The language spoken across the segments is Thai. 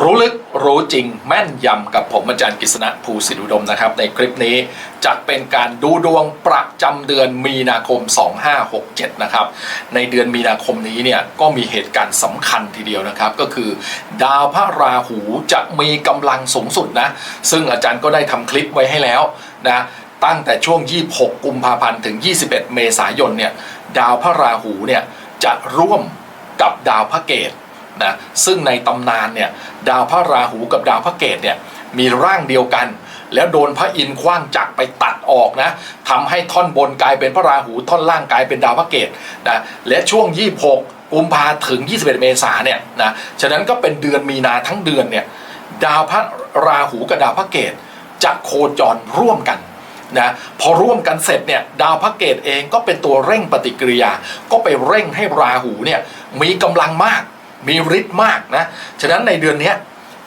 รู้ลึกรู้จริงแม่นยำกับผมอาจารย์กฤษณะภูสิทธุดมนะครับ ในคลิปนี้จะเป็นการดูดวงประจำเดือนมีนาคม 2567 นะครับ ในเดือนมีนาคมนี้เนี่ยก็มีเหตุการณ์สำคัญทีเดียวนะครับ ก็คือ ดาวพระราหูจะมีกำลังสูงสุดนะ ซึ่งอาจารย์ก็ได้ทำคลิปไว้ให้แล้วนะตั้งแต่ช่วง 26 กุมภาพันธ์ถึง 21 เมษายนเนี่ยดาวพระราหูเนี่ยจะร่วมกับดาวพระเกต นะซึ่งในตำนานเนี่ยดาวพระราหูกับดาวพระเกตเนี่ยมีร่างเดียวกัน แล้วโดนพระอินทร์คว้างจักรไปตัดออกนะทำให้ท่อนบนกลายเป็นพระราหูท่อนล่างกลายเป็นดาวพระเกตนะและช่วง 26กุมภาถึง 21 เมษาเนี่ยนะฉะนั้นก็เป็นเดือนมีนาทั้งเดือนเนี่ยดาวพระราหูกับดาวพระเกตจะโคจรร่วมกันนะพอร่วมกันเสร็จเนี่ยดาวพระเกตเองก็เป็นตัวเร่งปฏิกิริยา ก็ไปเร่งให้ราหูเนี่ยมีกำลังมาก มีฤทธิ์มากนะฉะนั้นในเดือนนี้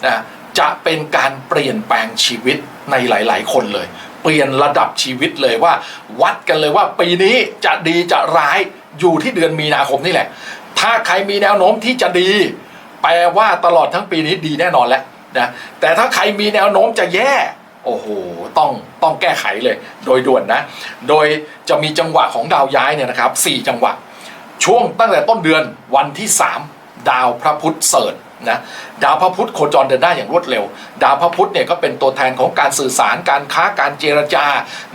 นะจะเป็นการเปลี่ยนแปลงชีวิตในหลาย ๆ คนเลย เปลี่ยนระดับชีวิตเลยว่า วัดกันเลยว่าปีนี้จะดีจะร้ายอยู่ที่เดือนมีนาคมนี่แหละ ถ้าใครมีแนวโน้มที่จะดี แปลว่าตลอดทั้งปีนี้ดีแน่นอนแล้วนะแต่ถ้าใครมีแนวโน้มจะแย่โอ้โห ต้อง ต้องแก้ไขเลย โดยด่วนนะ โดยจะมีจังหวะของดาวย้ายเนี่ยนะครับ 4 จังหวะ ช่วงตั้งแต่ต้นเดือนวันที่ 3 ดาวพระพุธเสริฐนะดาวพระพุธโคจรเดินได้อย่างรวดเร็ว ดาวพระพุธเนี่ยก็เป็นตัวแทนของการสื่อสารการค้าการเจรจา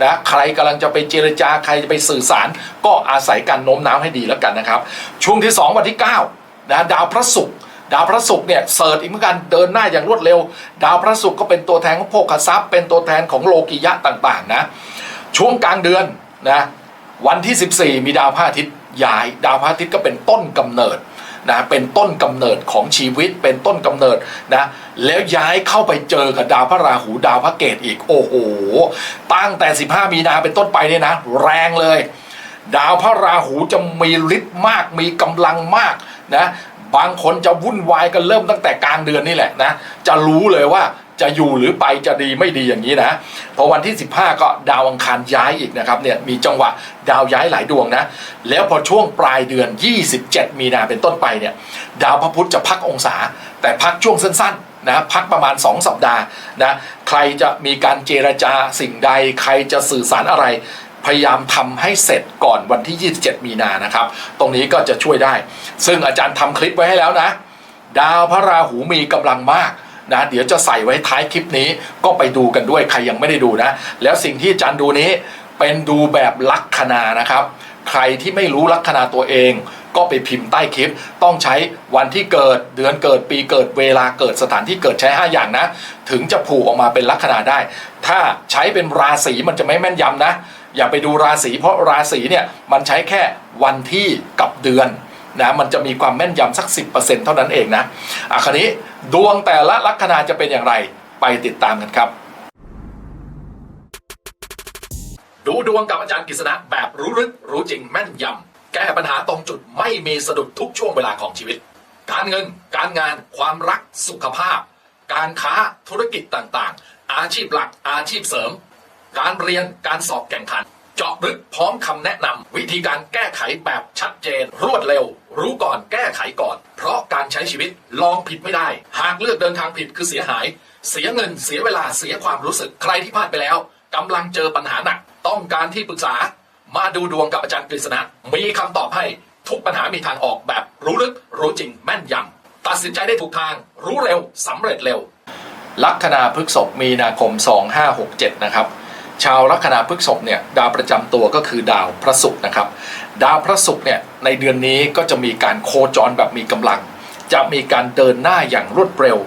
นะใครกำลังจะไปเจรจาใครจะไปสื่อสาร ก็อาศัยการโน้มน้าวให้ดีแล้วกันนะครับ ช่วงที่ 2 วันที่9นะดาวพระศุกร์ดาวพระศุกร์เนี่ยเสิร์ชอีกเหมือนกันเดินหน้าอย่างรวดเร็ว ดาวพระศุกร์ก็เป็นตัวแทนของโภคทรัพย์ เป็นตัวแทนของโลกิยะต่างๆนะช่วงกลางเดือนนะวันที่ 14 มีดาวพระอาทิตย์ย้าย ดาวพระอาทิตย์ก็เป็นต้นกำเนิด นะเป็นต้นกำเนิดของชีวิตเป็นต้นกำเนิดนะแล้วย้ายเข้าไปเจอกับดาวพระราหูดาวพระเกตอีกโอ้โหตั้งแต่ 15 มีนาเป็นต้นไปเนี่ยนะ แรงเลย ดาวพระราหูจะมีฤทธิ์มากมีกำลังมากนะบางคนจะวุ่นวายกันเริ่มตั้งแต่กลางเดือนนี่แหละนะจะรู้เลยว่า จะอยู่หรือไปจะดีไม่ดีอย่างนี้นะพอวันที่ 15 ก็ดาวอังคารย้ายอีกนะครับเนี่ยมีจังหวะดาวย้ายหลายดวงนะแล้วพอช่วงปลายเดือน 27 มีนาเป็นต้นไปเนี่ยดาวพระพุธจะพักองศา แต่พักช่วงสั้นๆนะพักประมาณ 2 สัปดาห์นะใครจะมีการเจรจาสิ่งใด ใครจะสื่อสารอะไรพยายามทำให้เสร็จก่อนวันที่ 27 มีนานะครับ ตรงนี้ก็จะช่วยได้ ซึ่งอาจารย์ทำคลิปไว้ให้แล้วนะ ดาวพระราหูมีกำลังมาก นะเดี๋ยวจะใส่ไว้ท้ายคลิปนี้ก็ไปดูกันด้วยใครยังไม่ได้ดูนะ แล้วสิ่งที่จารย์ดูนี้เป็นดูแบบลัคนานะครับ ใครที่ไม่รู้ลัคนาตัวเองก็ไปพิมพ์ใต้คลิป ต้องใช้วันที่เกิดเดือนเกิดปีเกิดเวลาเกิดสถานที่เกิดใช้ 5 อย่างนะ ถึงจะผูกออกมาเป็นลัคนาได้ ถ้าใช้เป็นราศีมันจะไม่แม่นยำนะ อย่าไปดูราศีเพราะราศีเนี่ยมันใช้แค่วันที่กับเดือน นะมันจะมีความแม่นยำสัก 10%เท่านั้นเองนะอะคราวนี้ดวงแต่ละลัคนาจะเป็นอย่างไรไปติดตามกันครับ ดูดวงกับอาจารย์กฤษณะแบบรู้ลึกรู้จริงแม่นยำแก้ปัญหาตรงจุดไม่มีสะดุดทุกช่วงเวลาของชีวิต การเงิน การงาน ความรักสุขภาพ การค้าธุรกิจต่างๆ อาชีพหลักอาชีพเสริม การเรียนการสอบแข่งขัน เจาะลึกพร้อมคำแนะนำวิธีการแก้ไขแบบชัดเจน รวดเร็ว รู้ก่อนแก้ไขก่อน เพราะการใช้ชีวิตลองผิดไม่ได้ หากเลือกเดินทางผิดคือเสียหาย เสียเงินเสียเวลาเสียความรู้สึกใครที่พลาดไปแล้วกำลังเจอปัญหาหนัก ต้องการที่ปรึกษา มาดูดวงกับอาจารย์กฤษณะมีคำตอบให้ทุกปัญหามีทางออกแบบรู้ลึก รู้จริงแม่นยำตัดสินใจได้ถูกทาง รู้เร็วสำเร็จเร็ว ลัคนาพฤกษภมีนาคม 2567 นะครับ ชาวลัคนาพฤกษภเนี่ยดาวประจำตัวก็คือดาวพระศุกร์นะครับ ดาวพระศุกร์เนี่ยในเดือนนี้ก็จะมีการโคจรแบบมีกำลัง จะมีการเดินหน้าอย่างรวดเร็ว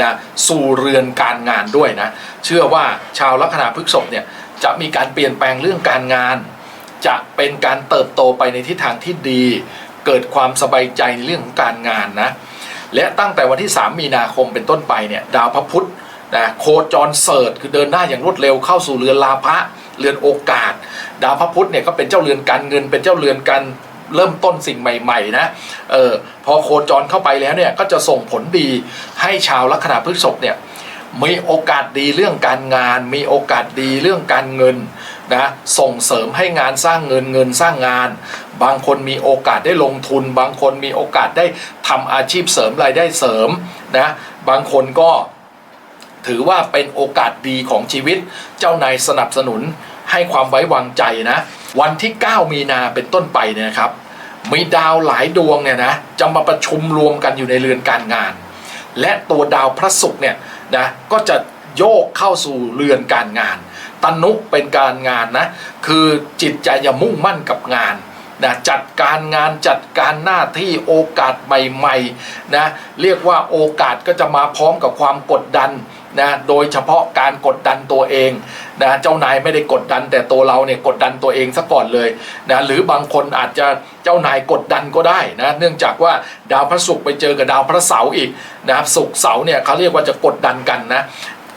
นะสู่เรือนการงานด้วยนะเชื่อว่าชาวลัคนาพฤกษภเนี่ยจะมีการเปลี่ยนแปลงเรื่องการงาน จะเป็นการเติบโตไปในทิศทางที่ดี เกิดความสบายใจในเรื่องของการงานนะและตั้งแต่วันที่ 3 มีนาคมเป็นต้นไปเนี่ยดาวพระพุธ นะโคจรเสิร์ชคือเดินหน้าอย่างรวดเร็วเข้าสู่เรือนลาภะเรือนโอกาส ดาวพระพุธเนี่ยก็เป็นเจ้าเรือนการเงิน เป็นเจ้าเรือนการเริ่มต้นสิ่งใหม่ๆนะเออพอโคจรเข้าไปแล้วเนี่ยก็จะส่งผลดีให้ชาวลัคนาพฤษภเนี่ยมีโอกาสดีเรื่องการงาน มีโอกาสดีเรื่องการเงินนะส่งเสริมให้งานสร้างเงินเงินสร้างงาน บางคนมีโอกาสได้ลงทุน บางคนมีโอกาสได้ทำอาชีพเสริมรายได้เสริมนะบางคนก็ ถือว่าเป็นโอกาสดีของชีวิต เจ้านายสนับสนุนให้ความไว้วางใจนะ วันที่ 9 มีนาเป็นต้นไปเนี่ยครับ มีดาวหลายดวงเนี่ยนะจะมาประชุมรวมกันอยู่ในเรือนการงาน และตัวดาวพระศุกร์เนี่ยนะก็จะโยกเข้าสู่เรือนการงานตนุเป็นการงานนะคือจิตใจจะมุ่งมั่นกับงานนะจัดการงานจัดการหน้าที่โอกาสใหม่ๆนะเรียกว่าโอกาสก็จะมาพร้อมกับความกดดัน นะโดยเฉพาะการกดดันตัวเองนะเจ้านายไม่ได้กดดัน แต่ตัวเราเนี่ยกดดันตัวเองซะก่อนเลยนะหรือบางคนอาจจะเจ้านายกดดันก็ได้นะเนื่องจากว่าดาวพระศุกร์ไปเจอกับดาวพระเสาร์อีกนะครับศุกร์เสาร์เนี่ยเขาเรียกว่าจะกดดันกันนะ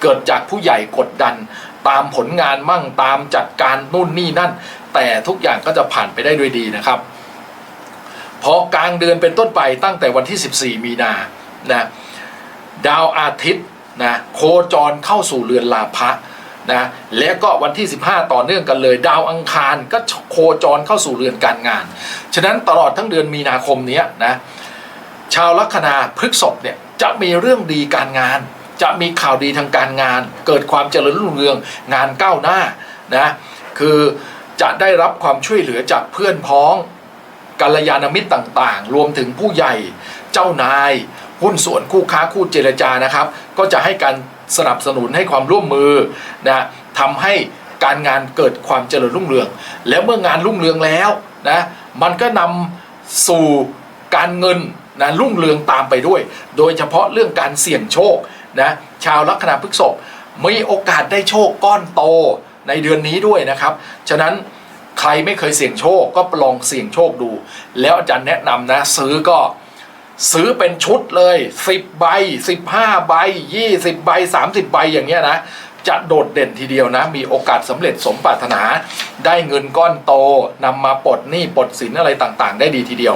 เกิดจากผู้ใหญ่กดดันตามผลงานมั่งตามจัดการนู่นนี่นั่น แต่ทุกอย่างก็จะผ่านไปได้ด้วยดีนะครับพอกลางเดือนเป็นต้นไปตั้งแต่วันที่ 14 มีนานะดาวอาทิตย์ นะโคจรเข้าสู่เรือนลาภะนะแล้วก็วันที่ 15 ต่อเนื่องกันเลย ดาวอังคารก็โคจรเข้าสู่เรือนการงาน ฉะนั้นตลอดทั้งเดือนมีนาคมนี้นะชาวลัคนาพฤกษภเนี่ยจะมีเรื่องดีการงาน จะมีข่าวดีทางการงาน เกิดความเจริญรุ่งเรืองงานก้าวหน้านะคือจะได้รับความช่วยเหลือจากเพื่อนพ้องกัลยาณมิตรต่างๆ รวมถึงผู้ใหญ่เจ้านาย หุ้นส่วนคู่ค้าคู่เจรจานะครับ ก็จะให้การสนับสนุนให้ความร่วมมือนะทำให้การงานเกิดความเจริญรุ่งเรือง แล้วเมื่องานรุ่งเรืองแล้วนะมันก็นำสู่การเงินนะรุ่งเรืองตามไปด้วย โดยเฉพาะเรื่องการเสี่ยงโชคนะชาวลัคนาพฤษภมีโอกาสได้โชคก้อนโตในเดือนนี้ด้วยนะครับ ฉะนั้นใครไม่เคยเสี่ยงโชคก็ลองเสี่ยงโชคดู แล้วอาจารย์แนะนำนะซื้อก็ ซื้อเป็นชุดเลย 10 ใบ 15 ใบ 20 ใบ 30 ใบอย่างเงี้ยนะ จะโดดเด่นทีเดียวนะ มีโอกาสสำเร็จสมปรารถนา ได้เงินก้อนโตนำมาปลดหนี้ปลดสินอะไรต่างๆ ได้ดีทีเดียว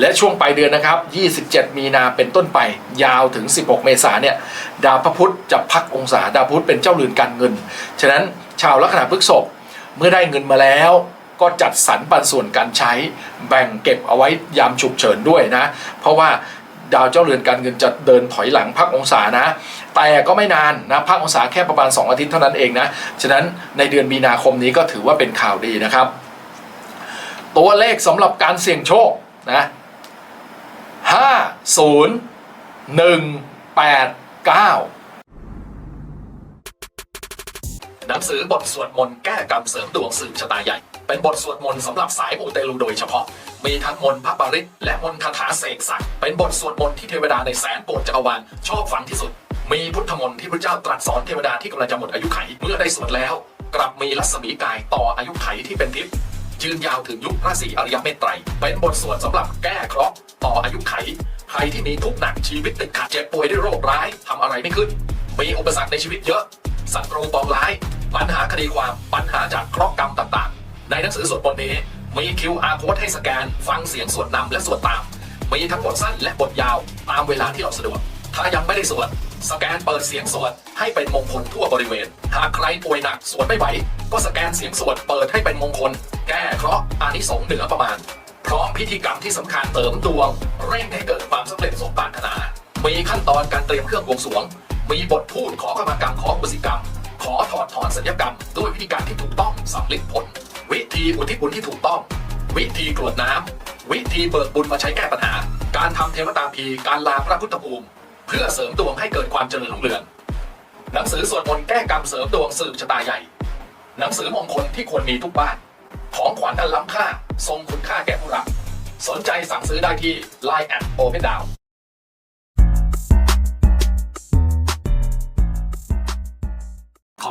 และช่วงปลายเดือนนะครับ 27 มีนาเป็นต้นไป ยาวถึง 16 เมษาเนี่ย ดาวพระพุธจะพักองศา ดาวพุธเป็นเจ้าเรือนการเงิน ฉะนั้นชาวลัคนาพฤกษภเมื่อได้เงินมาแล้ว ก็จัดสรรปันส่วนการใช้แบ่งเก็บเอาไว้ยามฉุกเฉินด้วยนะ เพราะว่าดาวเจ้าเรือนการเงินจะเดินถอยหลังพักองศานะ แต่ก็ไม่นานนะพักองศาแค่ประมาณ 2 อาทิตย์เท่านั้นเองนะ ฉะนั้นในเดือนมีนาคมนี้ก็ถือว่าเป็นข่าวดีนะครับ ตัวเลขสำหรับการเสี่ยงโชคนะห้าศูนย์หนึ่งแปดเก้าหนังสือบทสวดมนต์แก้กรรมเสริมดวงสืบชะตาใหญ่ เป็นบทสวดมนต์สำหรับสายมูเตลูโดยเฉพาะ มีทั้งมนต์พระปริตและมนต์คาถาเสกสรรเป็นบทสวดมนต์ที่เทวดาในแสนโกฏจักรวาลชอบฟังที่สุด มีพุทธมนต์ที่พระเจ้าตรัสสอนเทวดาที่กำลังจะหมดอายุไข เมื่อได้สวดแล้ว กลับมีรัศมีกายต่ออายุไขที่เป็นทิพย์ยืนยาวถึงยุคพระศรีอริยเมตไตร เป็นบทสวดสำหรับแก้เคราะห์ต่ออายุไข ใครที่มีทุกข์หนักชีวิตติดขัดเจ็บป่วยด้วยโรคร้ายทำอะไรไม่ขึ้น มีอุปสรรคในชีวิตเยอะ ศัตรูปองร้าย ปัญหาคดีความ ปัญหาจากเคราะห์กรรมต่างๆ ในหนังสือสวดบทนี้ มี QR code ให้สแกน ฟังเสียงสวดนำและสวดตาม มีทั้งบทสั้นและบทยาวตามเวลาที่เราสะดวก ถ้ายังไม่ได้สวด สแกนเปิดเสียงสวดให้เป็นมงคลทั่วบริเวณ หากใครป่วยหนักสวดไม่ไหว ก็สแกนเสียงสวดเปิดให้เป็นมงคล แก้เคราะห์อานิสงส์เหนือประมาณ พร้อมพิธีกรรมที่สำคัญเติมดวง เร่งให้เกิดความสำเร็จสมปรารถนา มีขั้นตอนการเตรียมเครื่องบวงสรวง มีบทพูดขอกรรมกรรมขอกุศิกรรม ขอถอดถอนสัญญกรรม ด้วยวิธีการที่ถูกต้องสำเร็จผล วิธีอุทิศบุญที่ถูกต้อง วิธีกรวดน้ำวิธีเบิกบุญมาใช้แก้ปัญหา การทำเทวตาพีการลาพระพุทธภูมิ เพื่อเสริมดวงให้เกิดความเจริญรุ่งเรืองหนังสือสวดมนต์แก้กรรมเสริมดวงสืบชะตาใหญ่ หนังสือมงคลที่ควรมีทุกบ้าน ของขวัญอันล้ำค่า ทรงคุณค่าแก่ผู้รับ สนใจสั่งซื้อได้ที่ Line แอดโอเ n นดาว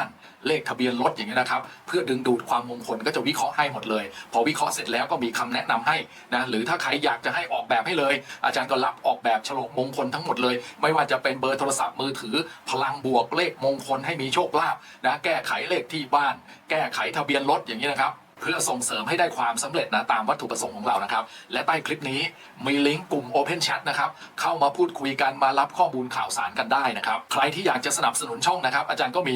นานเลขทะเบียนรถอย่างเงี้ยนะครับ เพื่อดึงดูดความมงคลก็จะวิเคราะห์ให้หมดเลย พอวิเคราะห์เสร็จแล้วก็มีคำแนะนำให้นะหรือถ้าใครอยากจะให้ออกแบบให้เลย อาจารย์ก็รับออกแบบฉลกมงคลทั้งหมดเลย ไม่ว่าจะเป็นเบอร์โทรศัพท์มือถือ พลังบวกเลขมงคลให้มีโชคลาภนะแก้ไขเลขที่บ้าน แก้ไขทะเบียนรถอย่างนี้ยนะครับเพื่อส่งเสริมให้ได้ความสำเร็จนะตามวัตถุประสงค์ของเรานะครับ และใต้คลิปนี้มีลิงก์กลุ่ม Open Chat นะครับ เข้ามาพูดคุยกันมารับข้อมูลข่าวสารกันได้นะครับ ใครที่อยากจะสนับสนุนช่องนะครับ อาจารย์ก็มี